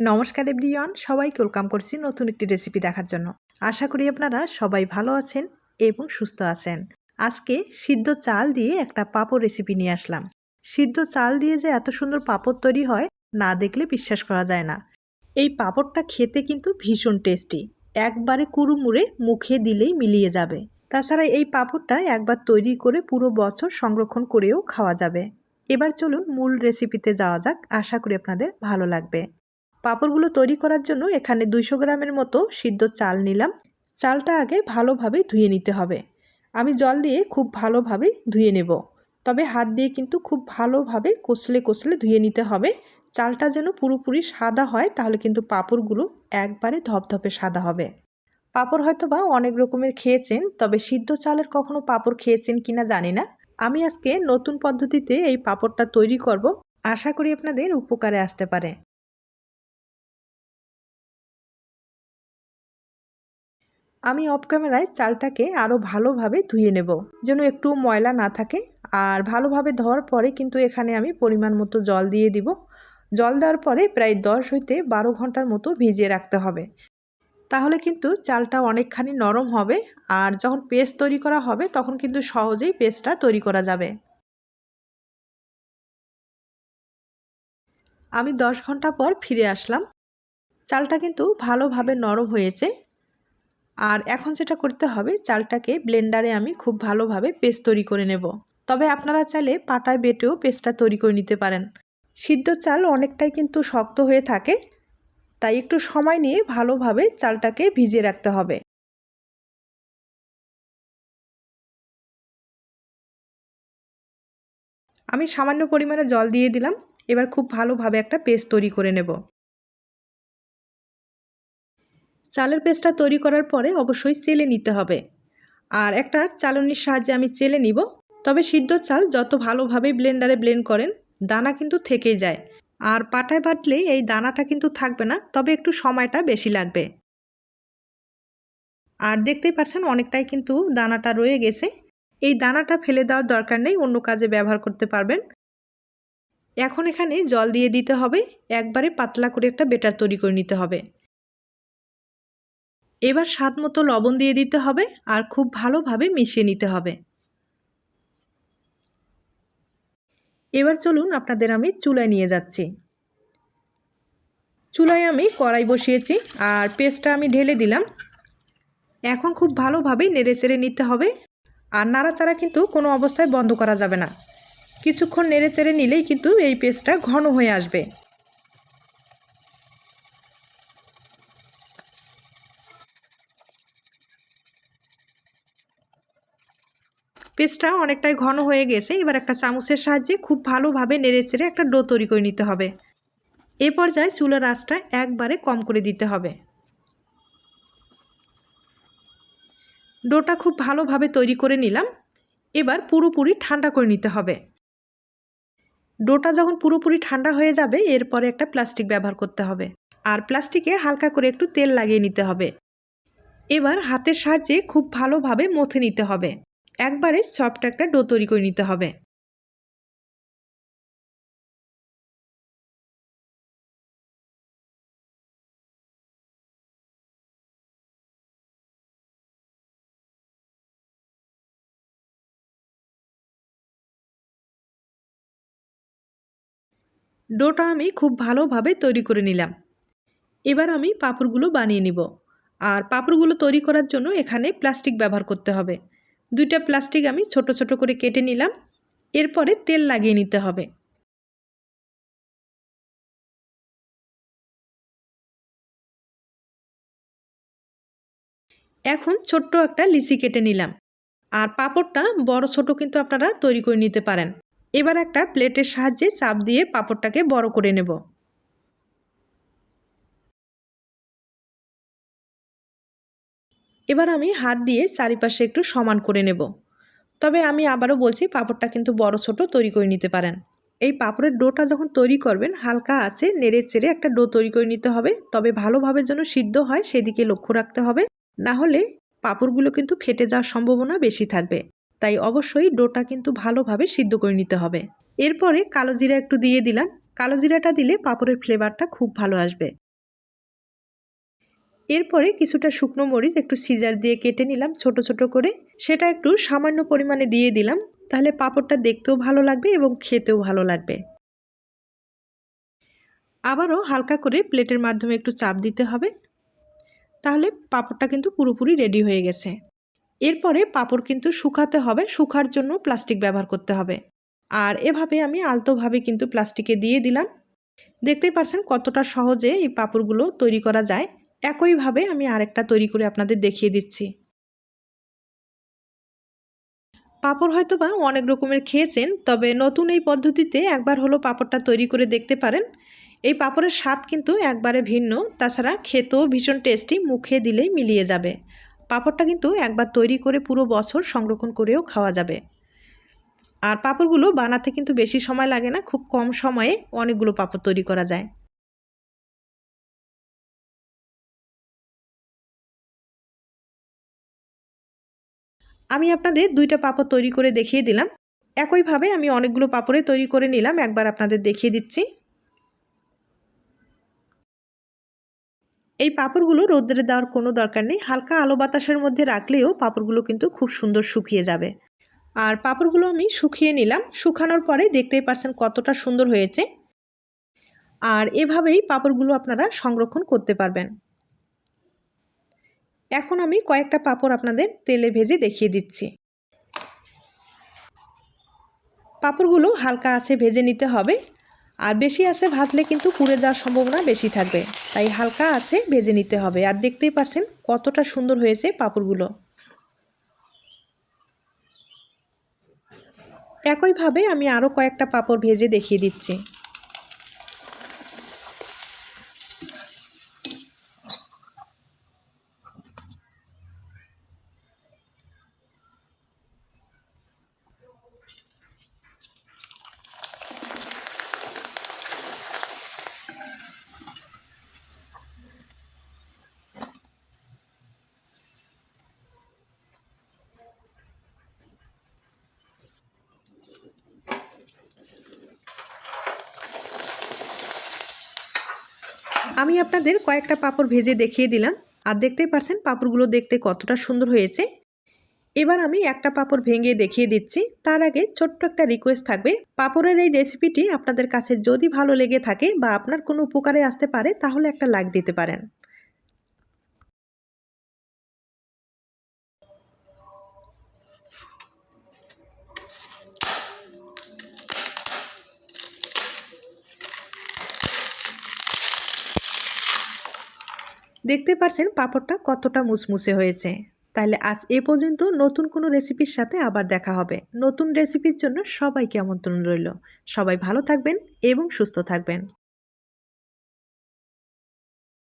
নমস্কার এভরিওয়ান, সবাইকে ওয়েলকাম করছি নতুন একটি রেসিপি দেখার জন্য। আশা করি আপনারা সবাই ভালো আছেন এবং সুস্থ আছেন। আজকে সিদ্ধ চাল দিয়ে একটা পাঁপড় রেসিপি নিয়ে আসলাম। সিদ্ধ চাল দিয়ে যে এত সুন্দর পাপড় তৈরি হয়, না দেখলে বিশ্বাস করা যায় না। এই পাপড়টা খেতে কিন্তু ভীষণ টেস্টি একবারে কুড়ুমুড়ে মুখে দিলেই মিলিয়ে যাবে। তাছাড়া এই পাঁপড়টা একবার তৈরি করে পুরো বছর সংরক্ষণ করেও খাওয়া যাবে। এবার চলুন মূল রেসিপিতে যাওয়া যাক। আশা করি আপনাদের ভালো লাগবে। পাঁপড়গুলো তৈরি করার জন্য এখানে দুইশো গ্রামের মতো সিদ্ধ চাল নিলাম। চালটা আগে ভালোভাবে ধুয়ে নিতে হবে। আমি জল দিয়ে খুব ভালোভাবে ধুয়ে নেব। তবে হাত দিয়ে কিন্তু খুব ভালোভাবে কষলে কষলে ধুয়ে নিতে হবে। চালটা যেন পুরোপুরি সাদা হয়, তাহলে কিন্তু পাঁপড়গুলো একবারে ধপধপে সাদা হবে। পাঁপড় হয়তো বা অনেক রকমের খেয়েছেন, তবে সিদ্ধ চালের কখনো পাঁপড় খেয়েছেন কিনা জানি না। আমি আজকে নতুন পদ্ধতিতে এই পাঁপড়টা তৈরি করব। আশা করি আপনাদের উপকারে আসতে পারে। আমি অফ ক্যামেরায় চালটাকে আরও ভালোভাবে ধুয়ে নেব, যেন একটু ময়লা না থাকে। আর ভালোভাবে ধোয়ার পরে কিন্তু এখানে আমি পরিমাণ মতো জল দিয়ে দিব। জল দেওয়ার পরে প্রায় দশ হইতে বারো ঘণ্টার মতো ভিজিয়ে রাখতে হবে। তাহলে কিন্তু চালটা অনেকখানি নরম হবে আর যখন পেস্ট তৈরি করা হবে তখন কিন্তু সহজেই পেস্টটা তৈরি করা যাবে। আমি দশ ঘণ্টা পর ফিরে আসলাম। চালটা কিন্তু ভালোভাবে নরম হয়েছে। আর এখন যেটা করতে হবে, চালটাকে ব্লেন্ডারে আমি খুব ভালোভাবে পেস্ট তৈরি করে নেব। তবে আপনারা চাইলে পাটায় বেটেও পেস্টটা তৈরি করে নিতে পারেন। সিদ্ধ চাল অনেকটাই কিন্তু শক্ত হয়ে থাকে, তাই একটু সময় নিয়ে ভালোভাবে চালটাকে ভিজিয়ে রাখতে হবে। আমি সামান্য পরিমাণে জল দিয়ে দিলাম, এবার খুব ভালোভাবে একটা পেস্ট তৈরি করে নেব। চালের পেস্টটা তৈরি করার পরে অবশ্যই চেলে নিতে হবে। আর একটা চালনির সাহায্যে আমি চেলে নিব। তবে সিদ্ধ চাল যত ভালোভাবে ব্লেন্ডারে ব্লেন্ড করেন, দানা কিন্তু থেকেই যায়। আর পাটায় বাটলে এই দানাটা কিন্তু থাকবে না, তবে একটু সময়টা বেশি লাগবে। আর দেখতেই পারছেন অনেকটাই কিন্তু দানাটা রয়ে গেছে। এই দানাটা ফেলে দেওয়ার দরকার নেই, অন্য কাজে ব্যবহার করতে পারবেন। এখন এখানে জল দিয়ে দিতে হবে। একবারে পাতলা করে একটা বেটার তৈরি করে নিতে হবে। এবার স্বাদ মতো লবণ দিয়ে দিতে হবে আর খুব ভালোভাবে মিশিয়ে নিতে হবে। এবার চলুন আপনাদের আমি চুলায় নিয়ে যাচ্ছি। চুলায় আমি কড়াই বসিয়েছি আর পেস্টটা আমি ঢেলে দিলাম। এখন খুব ভালোভাবে নেড়ে চেড়ে নিতে হবে আর নাড়াচাড়া কিন্তু কোনো অবস্থায় বন্ধ করা যাবে না। কিছুক্ষণ নেড়ে চেড়ে নিলেই কিন্তু এই পেস্টটা ঘন হয়ে আসবে। পেস্টটা অনেকটাই ঘন হয়ে গেছে। এবার একটা চামচের সাহায্যে খুব ভালোভাবে নেড়ে চেড়ে একটা ডো তৈরি করে নিতে হবে। এ পর্যায়ে চুলার আঁচটা একবারে কম করে দিতে হবে। ডোটা খুব ভালোভাবে তৈরি করে নিলাম। এবার পুরোপুরি ঠান্ডা করে নিতে হবে। ডোটা যখন পুরোপুরি ঠান্ডা হয়ে যাবে, এরপরে একটা প্লাস্টিক ব্যবহার করতে হবে। আর প্লাস্টিকে হালকা করে একটু তেল লাগিয়ে নিতে হবে। এবার হাতের সাহায্যে খুব ভালোভাবে মথে নিতে হবে। একবারে সফট একটা ডো তৈরি করে নিতে হবে। ডোটা আমি খুব ভালোভাবে তৈরি করে নিলাম। এবার আমি পাপড়গুলো বানিয়ে নিব। আর পাপড়গুলো তৈরি করার জন্য এখানে প্লাস্টিক ব্যবহার করতে হবে। দুইটা প্লাস্টিক আমি ছোট ছোট করে কেটে নিলাম। এরপরে তেল লাগিয়ে নিতে হবে। এখন ছোট্ট একটা লিচি কেটে নিলাম। আর পাঁপড়টা বড় ছোট কিন্তু আপনারা তৈরি করে নিতে পারেন। এবার একটা প্লেটের সাহায্যে চাপ দিয়ে পাঁপড়টাকে বড় করে নেব। এবার আমি হাত দিয়ে চারিপাশে একটু সমান করে নেব। তবে আমি আবারও বলছি, পাঁপড়টা কিন্তু বড় ছোট, তৈরি করে নিতে পারেন। এই পাঁপড়ের ডোটা যখন তৈরি করবেন, হালকা আছে নেড়ে চেড়ে একটা ডো তৈরি করে নিতে হবে। তবে ভালোভাবে যেন সিদ্ধ হয়, সেদিকে লক্ষ্য রাখতে হবে। না হলে পাঁপড়গুলো কিন্তু ফেটে যাওয়ার সম্ভাবনা বেশি থাকবে। তাই অবশ্যই ডোটা কিন্তু ভালোভাবে সিদ্ধ করে নিতে হবে। এরপরে কালো জিরা একটু দিয়ে দিলাম। কালো জিরাটা দিলে পাঁপড়ের ফ্লেভারটা খুব ভালো আসবে। এরপরে কিছুটা শুকনো মরিচ একটু সিজার দিয়ে কেটে নিলাম ছোট ছোট করে। সেটা একটু সামান্য পরিমাণে দিয়ে দিলাম। তাহলে পাঁপড়টা দেখতেও ভালো লাগবে এবং খেতেও ভালো লাগবে। আবারও হালকা করে প্লেটের মাধ্যমে একটু চাপ দিতে হবে। তাহলে পাঁপড়টা কিন্তু পুরোপুরি রেডি হয়ে গেছে। এরপরে পাঁপড় কিন্তু শুকাতে হবে, শুকার জন্য প্লাস্টিক ব্যবহার করতে হবে। আর এভাবে আমি আলতোভাবে কিন্তু প্লাস্টিকে দিয়ে দিলাম। দেখতেই পারছেন কতটা সহজে এই পাঁপড়গুলো তৈরি করা যায়। একইভাবে আমি আরেকটা তৈরি করে আপনাদের দেখিয়ে দিচ্ছি। পাঁপড় হয়তো বা অনেক রকমের খেয়েছেন, তবে নতুন এই পদ্ধতিতে একবার হলো পাঁপড়টা তৈরি করে দেখতে পারেন। এই পাঁপড়ের স্বাদ কিন্তু একবারে ভিন্ন, তাছাড়া খেতেও ভীষণ টেস্টি, মুখে দিলেই মিলিয়ে যাবে। পাঁপড়টা কিন্তু একবার তৈরি করে পুরো বছর সংরক্ষণ করেও খাওয়া যাবে। আর পাঁপড়গুলো বানাতে কিন্তু বেশি সময় লাগে না, খুব কম সময়ে অনেকগুলো পাঁপড় তৈরি করা যায়। আমি আপনাদের দুইটা পাপড় তৈরি করে দেখিয়ে দিলাম। একইভাবে আমি অনেকগুলো পাপড়ে তৈরি করে নিলাম। একবার আপনাদের দেখিয়ে দিচ্ছি। এই পাপড়গুলো রোদ্রে দেওয়ার কোনো দরকার নেই। হালকা আলো বাতাসের মধ্যে রাখলেও পাপড়গুলো কিন্তু খুব সুন্দর শুকিয়ে যাবে। আর পাপড়গুলো আমি শুকিয়ে নিলাম। শুকানোর পরে দেখতেই পারছেন কতটা সুন্দর হয়েছে। আর এভাবেই পাপড়গুলো আপনারা সংরক্ষণ করতে পারবেন। এখন আমি কয়েকটা পাঁপড় আপনাদের তেলে ভেজে দেখিয়ে দিচ্ছি। পাঁপড়গুলো হালকা আছে ভেজে নিতে হবে। আর বেশি আছে ভাজলে কিন্তু পুড়ে যাওয়ার সম্ভাবনা বেশি থাকবে। তাই হালকা আছে ভেজে নিতে হবে। আর দেখতেই পারছেন কতটা সুন্দর হয়েছে পাঁপড়গুলো। একইভাবে আমি আরও কয়েকটা পাঁপড় ভেজে দেখিয়ে দিচ্ছি। আমি আপনাদের কয়েকটা পাপড় ভেজে দেখিয়ে দিলাম। আর দেখতেই পারছেন, পাপড়গুলো দেখতে কতটা সুন্দর হয়েছে। এবার আমি একটা পাপড় ভেঙে দেখিয়ে দিচ্ছি। তার আগে ছোট্ট একটা রিকোয়েস্ট থাকবে। পাপড়ের এই রেসিপিটি আপনাদের কাছে যদি ভালো লেগে থাকে বা আপনার কোনো উপকারে আসতে পারে, তাহলে একটা লাইক দিতে পারেন। দেখতে পারছেন পাঁপড়টা কতটা মুসমুসে হয়েছে। তাহলে আজ এ পর্যন্ত নতুন কোনো রেসিপির সাথে আবার দেখা হবে। নতুন রেসিপির জন্য সবাইকে আমন্ত্রণ রইল। সবাই ভালো থাকবেন এবং সুস্থ থাকবেন।